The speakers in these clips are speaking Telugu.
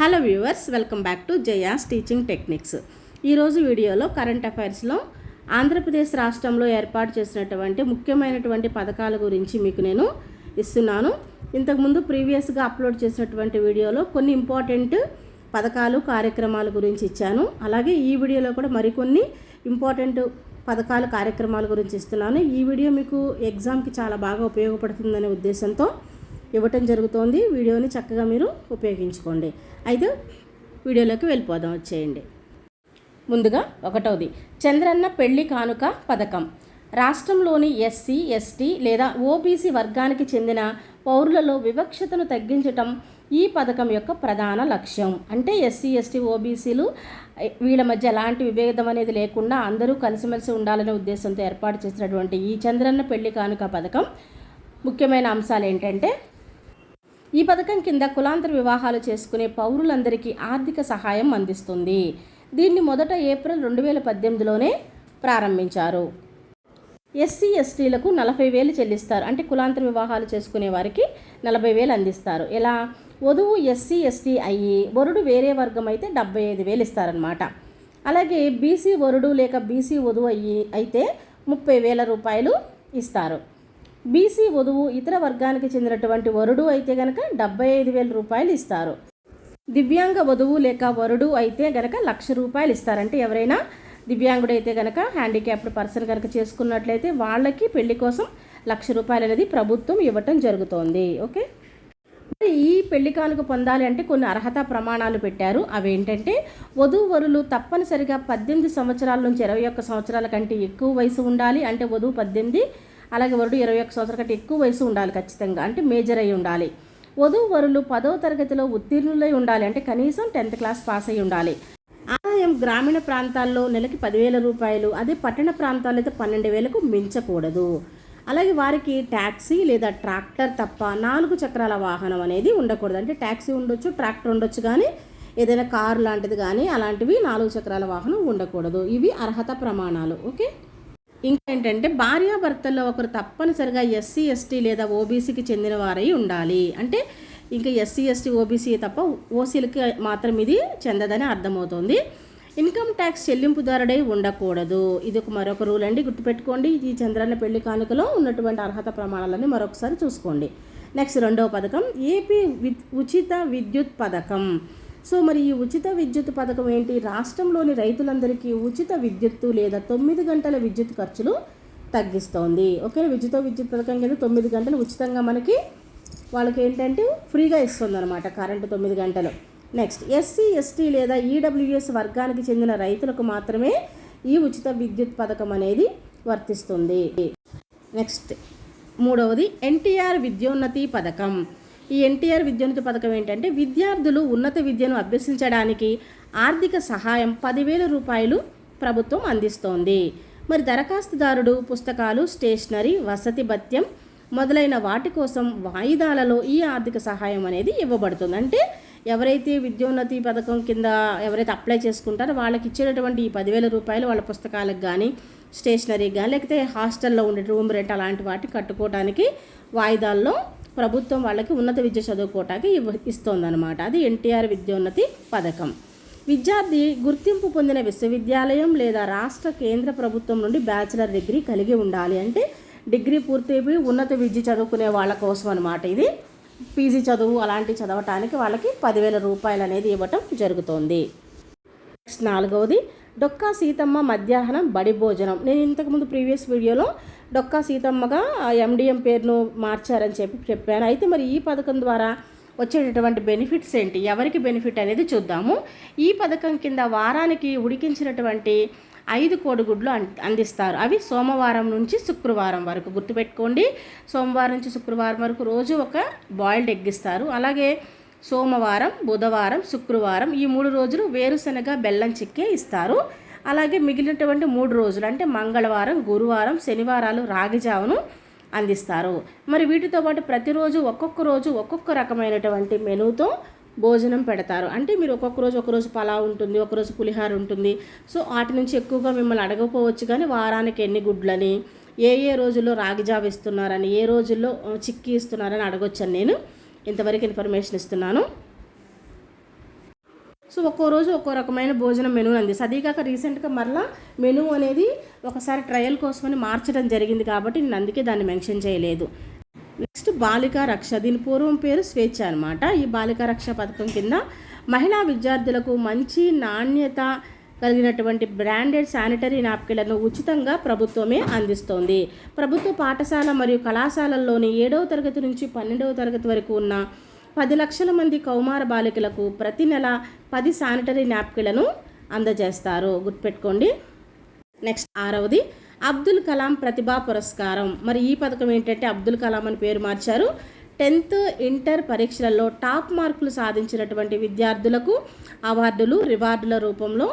Hello viewers welcome back to Jaya's teaching techniques ఈరోజు వీడియోలో కరెంట్ అఫైర్స్లో ఆంధ్రప్రదేశ్ రాష్ట్రంలో ఏర్పాటు చేసినటువంటి ముఖ్యమైనటువంటి పథకాల గురించి మీకు నేను ఇస్తున్నాను. ఇంతకుముందు ప్రీవియస్గా అప్లోడ్ చేసినటువంటి వీడియోలో కొన్ని ఇంపార్టెంట్ పథకాలు కార్యక్రమాల గురించి ఇచ్చాను. అలాగే ఈ వీడియోలో కూడా మరికొన్ని ఇంపార్టెంట్ పథకాలు కార్యక్రమాల గురించి ఇస్తున్నాను. ఈ వీడియో మీకు ఎగ్జామ్కి చాలా బాగా ఉపయోగపడుతుందనే ఉద్దేశంతో ఇవ్వటం జరుగుతోంది. వీడియోని చక్కగా మీరు ఉపయోగించుకోండి. అయితే వీడియోలోకి వెళ్ళిపోదాం. వచ్చేయండి. ముందుగా ఒకటవది. చంద్రన్న పెళ్ళి కానుక పథకం. రాష్ట్రంలోని ఎస్సీ ఎస్టీ లేదా ఓబీసీ వర్గానికి చెందిన పౌరులలో వివక్షతను తగ్గించటం ఈ పథకం యొక్క ప్రధాన లక్ష్యం. అంటే ఎస్సీ ఎస్టీ ఓబీసీలు వీళ్ళ మధ్య ఎలాంటి విభేదం అనేది లేకుండా అందరూ కలిసిమెలిసి ఉండాలనే ఉద్దేశంతో ఏర్పాటు చేసినటువంటి ఈ చంద్రన్న పెళ్ళి కానుక పథకం ముఖ్యమైన అంశాలు ఏంటంటే ఈ పథకం కింద కులాంతర వివాహాలు చేసుకునే పౌరులందరికీ ఆర్థిక సహాయం అందిస్తుంది. దీన్ని మొదట ఏప్రిల్ రెండు వేల పద్దెనిమిదిలోనే ప్రారంభించారు. ఎస్సీ ఎస్టీలకు నలభై వేలు చెల్లిస్తారు. అంటే కులాంతర వివాహాలు చేసుకునే వారికి నలభై వేలు అందిస్తారు. ఇలా వధువు ఎస్సీ ఎస్టీ అయ్యి వరుడు వేరే వర్గం అయితే డెబ్బై ఐదు వేలు ఇస్తారనమాట అలాగే బీసీ వరుడు లేక బీసీ వధువు అయ్యి అయితే ముప్పై వేల రూపాయలు ఇస్తారు. బీసీ వధువు ఇతర వర్గానికి చెందినటువంటి వరుడు అయితే గనక డెబ్బై ఐదు వేల రూపాయలు ఇస్తారు. దివ్యాంగ వధువు లేక వరుడు అయితే గనక లక్ష రూపాయలు ఇస్తారంటే ఎవరైనా దివ్యాంగుడు అయితే గనక హ్యాండిక్యాప్డ్ పర్సన్ కనుక చేసుకున్నట్లయితే వాళ్ళకి పెళ్ళి కోసం లక్ష రూపాయలు అనేది ప్రభుత్వం ఇవ్వటం జరుగుతోంది. ఓకే? మరి ఈ పెళ్ళి కానుక పొందాలి అంటే కొన్ని అర్హత ప్రమాణాలు పెట్టారు. అవేంటంటే వధు వరులు తప్పనిసరిగా పద్దెనిమిది సంవత్సరాల నుంచి ఇరవై ఒక్క సంవత్సరాల కంటే ఎక్కువ వయసు ఉండాలి. అంటే వధువు పద్దెనిమిది అలాగే వరుడు ఇరవై ఒక్క సంవత్సరాల కంటే ఎక్కువ వయసు ఉండాలి ఖచ్చితంగా. అంటే మేజర్ అయి ఉండాలి. వధువు వరులు పదవ తరగతిలో ఉత్తీర్ణులై ఉండాలి. అంటే కనీసం టెన్త్ క్లాస్ పాస్ అయి ఉండాలి. ఆదాయం గ్రామీణ ప్రాంతాల్లో నెలకి పదివేల రూపాయలు అదే పట్టణ ప్రాంతాల్లో అయితే పన్నెండు వేలకు మించకూడదు. అలాగే వారికి ట్యాక్సీ లేదా ట్రాక్టర్ తప్ప నాలుగు చక్రాల వాహనం అనేది ఉండకూడదు. అంటే ట్యాక్సీ ఉండొచ్చు ట్రాక్టర్ ఉండొచ్చు కానీ ఏదైనా కారు లాంటిది కానీ అలాంటివి నాలుగు చక్రాల వాహనం ఉండకూడదు. ఇవి అర్హత ప్రమాణాలు. ఓకే? ఇంకా ఏంటంటే భార్యాభర్తల్లో ఒకరు తప్పనిసరిగా ఎస్సీ ఎస్టీ లేదా ఓబీసీకి చెందిన వారై ఉండాలి. అంటే ఇంకా ఎస్సీ ఎస్టీ ఓబీసీ తప్ప ఓసీలకి మాత్రం ఇది చెందదని అర్థమవుతుంది. ఇన్కమ్ ట్యాక్స్ చెల్లింపుదారుడై ఉండకూడదు. ఇది ఒక మరొక రూల్ అండి. గుర్తుపెట్టుకోండి ఈ చంద్రన్న పెళ్ళి కానుకలో ఉన్నటువంటి అర్హత ప్రమాణాలని మరొకసారి చూసుకోండి. నెక్స్ట్ రెండవ పథకం ఏపీ ఉచిత విద్యుత్ పథకం. సో మరి ఈ ఉచిత విద్యుత్ పథకం ఏంటి? రాష్ట్రంలోని రైతులందరికీ ఉచిత విద్యుత్తు లేదా తొమ్మిది గంటల విద్యుత్ ఖర్చులు తగ్గిస్తోంది. ఓకే విద్యుత్ విద్యుత్ పథకం కింద తొమ్మిది గంటలు ఉచితంగా మనకి వాళ్ళకి ఏంటంటే ఫ్రీగా ఇస్తుంది అనమాట కరెంటు తొమ్మిది గంటలు. నెక్స్ట్ ఎస్సీ ఎస్టీ లేదా ఈడబ్ల్యూఎస్ వర్గానికి చెందిన రైతులకు మాత్రమే ఈ ఉచిత విద్యుత్ పథకం అనేది వర్తిస్తుంది. నెక్స్ట్ మూడవది ఎన్టీఆర్ విద్యోన్నతి పథకం. ఈ ఎన్టీఆర్ విద్యోన్నతి పథకం ఏంటంటే విద్యార్థులు ఉన్నత విద్యను అభ్యసించడానికి ఆర్థిక సహాయం పదివేల రూపాయలు ప్రభుత్వం అందిస్తోంది. మరి దరఖాస్తుదారుడు పుస్తకాలు స్టేషనరీ వసతి భత్యం మొదలైన వాటి కోసం వాయిదాలలో ఈ ఆర్థిక సహాయం అనేది ఇవ్వబడుతుంది. అంటే ఎవరైతే విద్యోన్నతి పథకం కింద ఎవరైతే అప్లై చేసుకుంటారో వాళ్ళకి ఇచ్చేటటువంటి ఈ పదివేల రూపాయలు వాళ్ళ పుస్తకాలకు కానీ స్టేషనరీకి కానీ లేకపోతే హాస్టల్లో ఉండే రూమ్ రెంట్ అలాంటి వాటి కట్టుకోవడానికి వాయిదాల్లో ప్రభుత్వం వాళ్ళకి ఉన్నత విద్య చదువుకోవటానికి ఇస్తోందనమాట అది ఎన్టీఆర్ విద్యోన్నతి పథకం. విద్యార్థి గుర్తింపు పొందిన విశ్వవిద్యాలయం లేదా రాష్ట్ర కేంద్ర ప్రభుత్వం నుండి బ్యాచిలర్ డిగ్రీ కలిగి ఉండాలి అంటే డిగ్రీ పూర్తయిపోయి ఉన్నత విద్య చదువుకునే వాళ్ళ కోసం అనమాట ఇది. పీజీ చదువు అలాంటివి చదవటానికి వాళ్ళకి పదివేల రూపాయలు అనేది ఇవ్వటం జరుగుతోంది. నెక్స్ట్ నాలుగవది డొక్కా సీతమ్మ మధ్యాహ్నం బడి భోజనం. నేను ఇంతకుముందు ప్రీవియస్ వీడియోలో డొక్కా సీతమ్మగా ఎండిఎం పేరును మార్చారని చెప్పి చెప్పాను. అయితే మరి ఈ పథకం ద్వారా వచ్చేటటువంటి బెనిఫిట్స్ ఏంటి? ఎవరికి బెనిఫిట్ అనేది చూద్దాము. ఈ పథకం కింద వారానికి ఉడికించినటువంటి ఐదు కోడిగుడ్లు అందిస్తారు. అవి సోమవారం నుంచి శుక్రవారం వరకు గుర్తుపెట్టుకోండి. సోమవారం నుంచి శుక్రవారం వరకు రోజు ఒక బాయిల్డ్ ఎగ్ ఇస్తారు. అలాగే సోమవారం బుధవారం శుక్రవారం ఈ మూడు రోజులు వేరుశనగ బెల్లం చిక్కే ఇస్తారు. అలాగే మిగిలినటువంటి మూడు రోజులు అంటే మంగళవారం గురువారం శనివారాలు రాగిజావను అందిస్తారు. మరి వీటితో పాటు ప్రతిరోజు ఒక్కొక్క రోజు ఒక్కొక్క రకమైనటువంటి మెనూతో భోజనం పెడతారు. అంటే మీరు ఒక్కొక్క రోజు ఒకరోజు పలావ్ ఉంటుంది ఒకరోజు పులిహార ఉంటుంది. సో వాటి నుంచి ఎక్కువగా మిమ్మల్ని అడగకపోవచ్చు కానీ వారానికి ఎన్ని గుడ్లని ఏ ఏ రోజుల్లో రాగిజావ ఇస్తున్నారని ఏ రోజుల్లో చిక్కీ ఇస్తున్నారని అడగొచ్చాను నేను ఇంతవరకు ఇన్ఫర్మేషన్ ఇస్తున్నాను. సో ఒక్కో రోజు ఒక్కో రకమైన భోజనం మెనూ అందిస్తుంది అదీకాక రీసెంట్గా మరలా మెనూ అనేది ఒకసారి ట్రయల్ కోసమని మార్చడం జరిగింది కాబట్టి నేను అందుకే దాన్ని మెన్షన్ చేయలేదు. నెక్స్ట్ బాలికా రక్ష. దీని పూర్వం పేరు స్వేచ్ఛ అనమాట ఈ బాలికా రక్ష పథకం కింద మహిళా విద్యార్థులకు మంచి నాణ్యత కలిగినటువంటి బ్రాండెడ్ శానిటరీ నాప్కిన్లను ఉచితంగా ప్రభుత్వమే అందిస్తోంది. ప్రభుత్వ పాఠశాల మరియు కళాశాలల్లోని ఏడవ తరగతి నుంచి పన్నెండవ తరగతి వరకు ఉన్న పది లక్షల మంది కౌమార బాలికలకు ప్రతి నెల పది శానిటరీ నాప్కిన్లను అందజేస్తారు. గుర్తుపెట్టుకోండి. నెక్స్ట్ ఆరవది అబ్దుల్ కలాం ప్రతిభా పురస్కారం. మరి ఈ పథకం ఏంటంటే అబ్దుల్ కలాం అని పేరు మార్చారు. టెన్త్ ఇంటర్ పరీక్షలలో టాప్ మార్కులు సాధించినటువంటి విద్యార్థులకు అవార్డులు రివార్డుల రూపంలో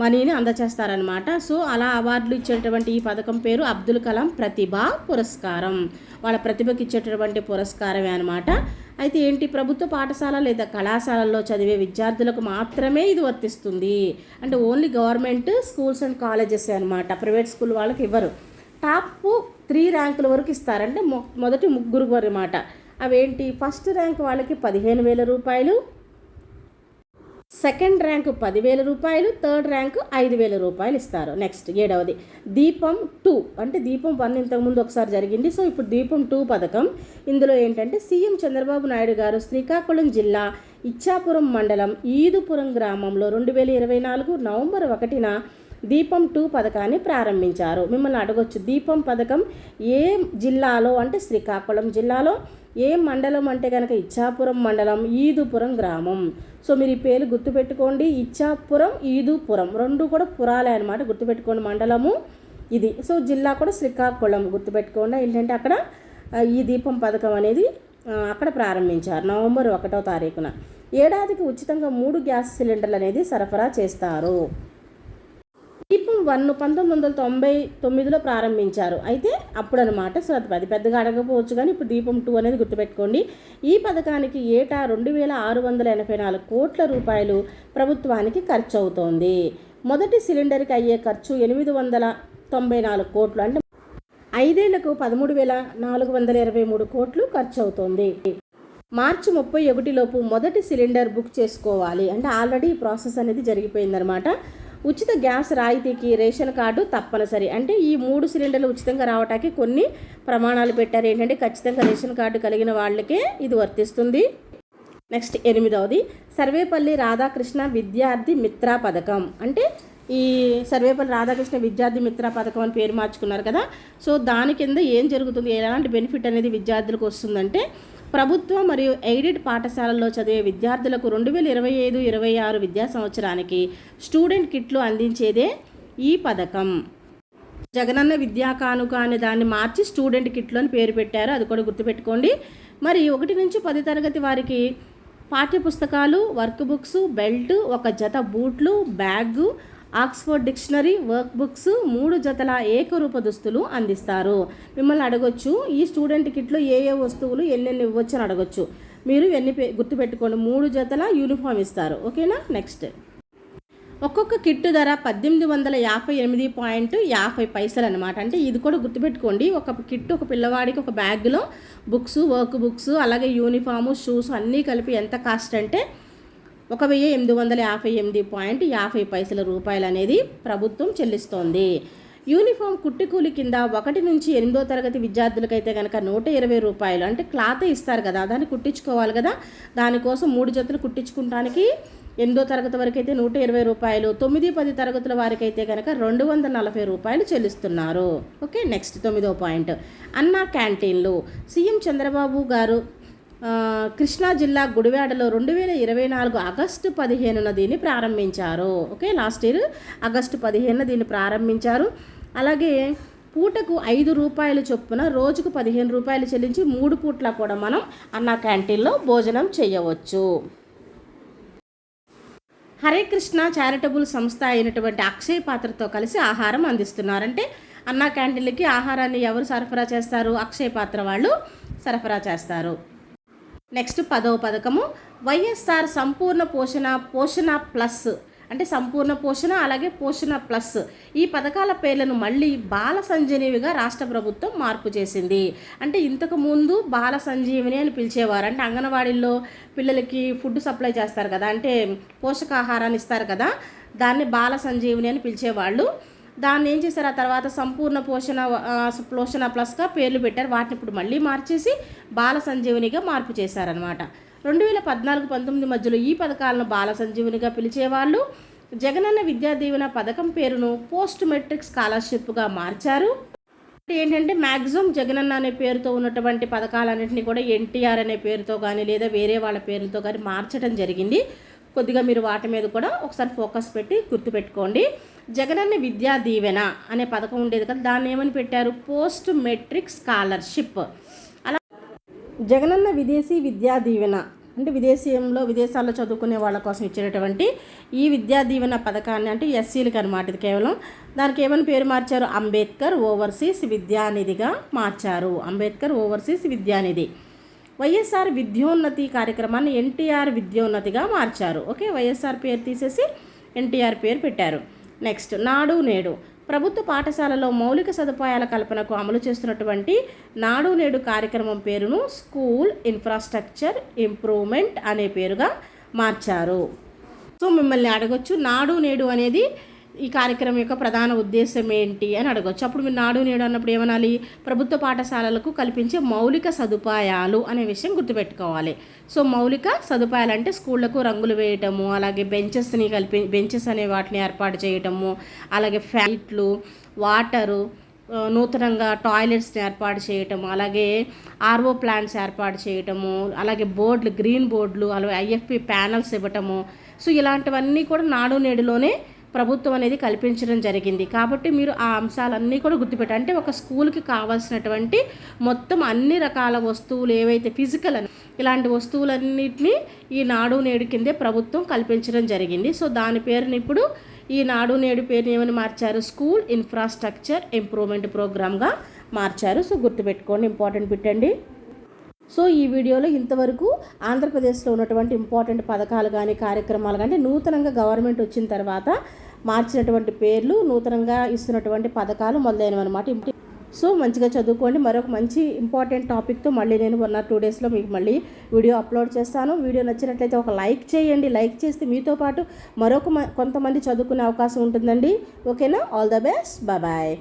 మనీని అందచేస్తారనమాట సో అలా అవార్డులు ఇచ్చేటటువంటి ఈ పథకం పేరు అబ్దుల్ కలాం ప్రతిభా పురస్కారం. వాళ్ళ ప్రతిభకి ఇచ్చేటటువంటి పురస్కారమే అనమాట అయితే ఏంటి ప్రభుత్వ పాఠశాల లేదా కళాశాలల్లో చదివే విద్యార్థులకు మాత్రమే ఇది వర్తిస్తుంది. అంటే only government schools and colleges అనమాట ప్రైవేట్ స్కూల్ వాళ్ళకి ఇవ్వరు. టాప్ త్రీ ర్యాంకుల వరకు ఇస్తారంటే మొ మొదటి ముగ్గురు అనమాట అవేంటి ఫస్ట్ ర్యాంక్ వాళ్ళకి పదిహేను వేల రూపాయలు సెకండ్ ర్యాంకు పదివేల రూపాయలు థర్డ్ ర్యాంకు ఐదు వేల రూపాయలు ఇస్తారు. నెక్స్ట్ ఏడవది. దీపం టూ. అంటే దీపం వన్ ఇంతకుముందు ఒకసారి జరిగింది. సో ఇప్పుడు దీపం టూ పథకం. ఇందులో ఏంటంటే సీఎం చంద్రబాబు నాయుడు గారు శ్రీకాకుళం జిల్లా ఇచ్చాపురం మండలం ఈదుపురం గ్రామంలో రెండు వేల ఇరవై నాలుగు నవంబర్ ఒకటిన దీపం టూ పథకాన్ని ప్రారంభించారు. మిమ్మల్ని అడగొచ్చు దీపం పథకం ఏ జిల్లాలో అంటే శ్రీకాకుళం జిల్లాలో ఏ మండలం అంటే కనుక ఇచ్చాపురం మండలం ఈదుపురం గ్రామం? సో మీరు ఈ పేరు గుర్తుపెట్టుకోండి. ఇచ్చాపురం ఈదుపురం రెండు కూడా పురాలే అనమాట గుర్తుపెట్టుకోండి మండలము ఇది. సో జిల్లా కూడా శ్రీకాకుళం గుర్తుపెట్టుకోండి. ఏంటంటే అక్కడ ఈ దీపం పథకం అనేది అక్కడ ప్రారంభించారు నవంబర్ ఒకటో తారీఖున. ఏడాదికి ఉచితంగా మూడు గ్యాస్ సిలిండర్లు అనేది సరఫరా చేస్తారు. దీపం వన్ పంతొమ్మిది వందల తొంభై తొమ్మిదిలో ప్రారంభించారు. అయితే అప్పుడు అనమాట సో అది పది పెద్దగా అడగకపోవచ్చు కానీ ఇప్పుడు దీపం టూ అనేది గుర్తుపెట్టుకోండి. ఈ పథకానికి ఏటా రెండు వేల ఆరు వందల ఎనభై నాలుగు కోట్ల రూపాయలు ప్రభుత్వానికి ఖర్చు అవుతోంది మొదటి సిలిండర్కి అయ్యే ఖర్చు ఎనిమిది వందల తొంభై నాలుగు కోట్లు అంటే ఐదేళ్ళకు పదమూడు వేల నాలుగు వందల ఇరవై మూడు కోట్లు ఖర్చు అవుతోంది మార్చి ముప్పై ఒకటిలోపు మొదటి సిలిండర్ బుక్ చేసుకోవాలి అంటే ఆల్రెడీ ఈ ప్రాసెస్ అనేది జరిగిపోయిందనమాట ఉచిత గ్యాస్ రాయితీకి రేషన్ కార్డు తప్పనిసరి. అంటే ఈ మూడు సిలిండర్లు ఉచితంగా రావటానికి కొన్ని ప్రమాణాలు పెట్టారు. ఏంటంటే ఖచ్చితంగా రేషన్ కార్డు కలిగిన వాళ్ళకే ఇది వర్తిస్తుంది. నెక్స్ట్ ఎనిమిదవది సర్వేపల్లి రాధాకృష్ణ విద్యార్థి మిత్ర పథకం. అంటే ఈ సర్వేపల్లి రాధాకృష్ణ విద్యార్థి మిత్ర పథకం అని పేరు మార్చుకున్నారు కదా. సో దాని కింద ఏం జరుగుతుంది? ఎలాంటి బెనిఫిట్ అనేది విద్యార్థులకు వస్తుందంటే ప్రభుత్వ మరియు ఎయిడెడ్ పాఠశాలల్లో చదివే విద్యార్థులకు రెండు వేల ఇరవై ఐదు ఇరవై ఆరు విద్యా సంవత్సరానికి స్టూడెంట్ కిట్లు అందించేదే ఈ పథకం. జగనన్న విద్యా కానుక అనే దాన్ని మార్చి స్టూడెంట్ కిట్లు అని పేరు పెట్టారు. అది కూడా గుర్తుపెట్టుకోండి. మరి ఒకటి నుంచి పది తరగతి వారికి పాఠ్య పుస్తకాలు వర్క్ బుక్స్ బెల్ట్ ఒక జత బూట్లు bag Oxford dictionary work books మూడు జతల ఏకరూప దుస్తులు అందిస్తారు. మిమ్మల్ని అడగొచ్చు ఈ స్టూడెంట్ కిట్లో ఏ ఏ వస్తువులు ఎన్నెన్ని ఇవ్వచ్చు అని అడగొచ్చు. మీరు ఎన్ని పే- గుర్తుపెట్టుకోండి మూడు జతల యూనిఫామ్ ఇస్తారు. ఓకేనా? నెక్స్ట్. ఒక్కొక్క కిట్టు ధర పద్దెనిమిది వందల యాభై ఎనిమిది పాయింట్ యాభై పైసలు అనమాట అంటే ఇది కూడా గుర్తుపెట్టుకోండి. ఒక కిట్టు ఒక పిల్లవాడికి ఒక బ్యాగ్లో బుక్స్ వర్క్ బుక్స్ అలాగే యూనిఫాము షూస్ అన్నీ కలిపి ఎంత కాస్ట్ అంటే ఒక వెయ్యి ఎనిమిది వందల యాభై ఎనిమిది పాయింట్ యాభై పైసల రూపాయలు అనేది ప్రభుత్వం చెల్లిస్తోంది. యూనిఫామ్ కుట్టికూలి కింద ఒకటి నుంచి ఎనిమిదో తరగతి విద్యార్థులకైతే కనుక నూట ఇరవై రూపాయలు అంటే క్లాత్ ఇస్తారు కదా దాన్ని కుట్టించుకోవాలి కదా. దానికోసం మూడు జతలు కుట్టించుకుంటానికి ఎనిమిదో తరగతి వరకు అయితే నూట ఇరవై రూపాయలు తొమ్మిది పది తరగతుల వారికి అయితే కనుక రెండు వందల నలభై రూపాయలు చెల్లిస్తున్నారు. ఓకే నెక్స్ట్ తొమ్మిదో పాయింట్. అన్నా క్యాంటీన్లు. సీఎం చంద్రబాబు గారు కృష్ణా జిల్లా గుడివాడలో రెండు వేల ఇరవై నాలుగు ఆగస్టు పదిహేనున దీన్ని ప్రారంభించారు. ఓకే లాస్ట్ ఇయర్ ఆగస్టు పదిహేనున దీన్ని ప్రారంభించారు. అలాగే పూటకు ఐదు రూపాయలు చొప్పున రోజుకు పదిహేను రూపాయలు చెల్లించి మూడు పూట్ల కూడా మనం అన్నా క్యాంటీన్లో భోజనం చేయవచ్చు. హరే కృష్ణ చారిటబుల్ సంస్థ అయినటువంటి అక్షయ పాత్రతో కలిసి ఆహారం అందిస్తున్నారంటే అన్నా క్యాంటీన్లకి ఆహారాన్ని ఎవరు సరఫరా చేస్తారు? అక్షయ పాత్ర వాళ్ళు సరఫరా చేస్తారు. నెక్స్ట్ పదవ పథకము వైఎస్ఆర్ సంపూర్ణ పోషణ పోషణ ప్లస్. అంటే సంపూర్ణ పోషణ అలాగే పోషణ ప్లస్. ఈ పథకాల పేర్లను మళ్ళీ బాల సంజీవిగా రాష్ట్ర ప్రభుత్వం మార్పు చేసింది. అంటే ఇంతకు ముందు బాల సంజీవిని అని పిలిచేవారు. అంటే అంగన్వాడీల్లో పిల్లలకి ఫుడ్ సప్లై చేస్తారు కదా అంటే పోషకాహారాన్ని ఇస్తారు కదా దాన్ని బాల సంజీవిని అని పిలిచేవాళ్ళు. దాన్ని ఏం చేశారు? ఆ తర్వాత సంపూర్ణ పోషణ పోషణ ప్లస్గా పేర్లు పెట్టారు. వాటిని ఇప్పుడు మళ్ళీ మార్చేసి బాల సంజీవనిగా మార్పు చేశారనమాట రెండు వేల పద్నాలుగు పంతొమ్మిది మధ్యలో ఈ పథకాలను బాల సంజీవునిగా పిలిచేవాళ్ళు. జగనన్న విద్యా దీవెన పథకం పేరును పోస్ట్ మెట్రిక్ స్కాలర్షిప్గా మార్చారు. ఏంటంటే మ్యాక్సిమం జగనన్న అనే పేరుతో ఉన్నటువంటి పథకాలన్నింటినీ కూడా ఎన్టీఆర్ అనే పేరుతో కానీ లేదా వేరే వాళ్ళ పేరుతో కానీ మార్చడం జరిగింది. కొద్దిగా మీరు వాటి మీద కూడా ఒకసారి ఫోకస్ పెట్టి గుర్తుపెట్టుకోండి. జగనన్న విద్యా దీవెన అనే పథకం ఉండేది కదా దాన్ని ఏమని పెట్టారు? Post matric scholarship. అలా జగనన్న విదేశీ విద్యా దీవెన అంటే విదేశీయంలో విదేశాల్లో చదువుకునే వాళ్ళ కోసం ఇచ్చినటువంటి ఈ విద్యా దీవెన పథకాన్ని అంటే ఎస్సీలకు అనమాట ఇది కేవలం. దానికి ఏమని పేరు మార్చారు? అంబేద్కర్ ఓవర్సీస్ విద్యానిధిగా మార్చారు. అంబేద్కర్ ఓవర్సీస్ విద్యానిధి వైఎస్ఆర్ విద్యోన్నతి కార్యక్రమాన్ని ఎన్టీఆర్ విద్యోన్నతిగా మార్చారు. ఓకే వైఎస్ఆర్ పేరు తీసేసి ఎన్టీఆర్ పేరు పెట్టారు. నెక్స్ట్ నాడు నేడు. ప్రభుత్వ పాఠశాలలో మౌలిక సదుపాయాల కల్పనకు అమలు చేస్తున్నటువంటి నాడు నేడు కార్యక్రమం పేరును స్కూల్ ఇన్ఫ్రాస్ట్రక్చర్ ఇంప్రూవ్మెంట్ అనే పేరుగా మార్చారు. సో మిమ్మల్ని అడగొచ్చు నాడు నేడు అనేది ఈ కార్యక్రమం యొక్క ప్రధాన ఉద్దేశం ఏంటి అని అడగవచ్చు అప్పుడు మీరు నాడు నేడు అన్నప్పుడు ఏమనాలి? ప్రభుత్వ పాఠశాలలకు కల్పించే మౌలిక సదుపాయాలు అనే విషయం గుర్తుపెట్టుకోవాలి. సో మౌలిక సదుపాయాలు అంటే స్కూళ్ళకు రంగులు వేయటము అలాగే బెంచెస్ని కల్పి బెంచెస్ అనే వాటిని ఏర్పాటు చేయటము అలాగే ఫ్యాట్లు వాటరు నూతనంగా టాయిలెట్స్ని ఏర్పాటు చేయటము అలాగే ఆర్ఓ ప్లాంట్స్ ఏర్పాటు చేయటము అలాగే బోర్డులు గ్రీన్ బోర్డులు అలాగే ఐఎఫ్పి ప్యానల్స్ ఇవ్వటము. సో ఇలాంటివన్నీ కూడా నాడు నేడులోనే ప్రభుత్వం అనేది కల్పించడం జరిగింది. కాబట్టి మీరు ఆ అంశాలన్నీ కూడా గుర్తుపెట్టాలి అంటే ఒక స్కూల్కి కావాల్సినటువంటి మొత్తం అన్ని రకాల వస్తువులు ఏవైతే ఫిజికల్ అని ఇలాంటి వస్తువులన్నింటినీ ఈ నాడు నేడు కిందే ప్రభుత్వం కల్పించడం జరిగింది. సో దాని పేరుని ఇప్పుడు ఈ నాడు నేడు పేరుని ఏమని మార్చారు? స్కూల్ ఇన్ఫ్రాస్ట్రక్చర్ ఇంప్రూవ్మెంట్ ప్రోగ్రామ్గా మార్చారు. సో గుర్తుపెట్టుకోండి ఇంపార్టెంట్ పెట్టండి. సో ఈ వీడియోలో ఇంతవరకు ఆంధ్రప్రదేశ్లో ఉన్నటువంటి ఇంపార్టెంట్ పథకాలు కానీ కార్యక్రమాలు కానీ నూతనంగా గవర్నమెంట్ వచ్చిన తర్వాత మార్చినటువంటి పేర్లు నూతనంగా ఇస్తున్నటువంటి పథకాలు మొదలైనవి అనమాట సో మంచిగా చదువుకోండి. మరొక మంచి ఇంపార్టెంట్ టాపిక్తో మళ్ళీ నేను వన్ ఆర్ టూ డేస్లో మీకు మళ్ళీ వీడియో అప్లోడ్ చేస్తాను. వీడియో నచ్చినట్లయితే ఒక లైక్ చేయండి. లైక్ చేస్తే మీతో పాటు మరొక కొంతమంది చదువుకునే అవకాశం ఉంటుందండి. ఓకేనా? All the best. బాయ్.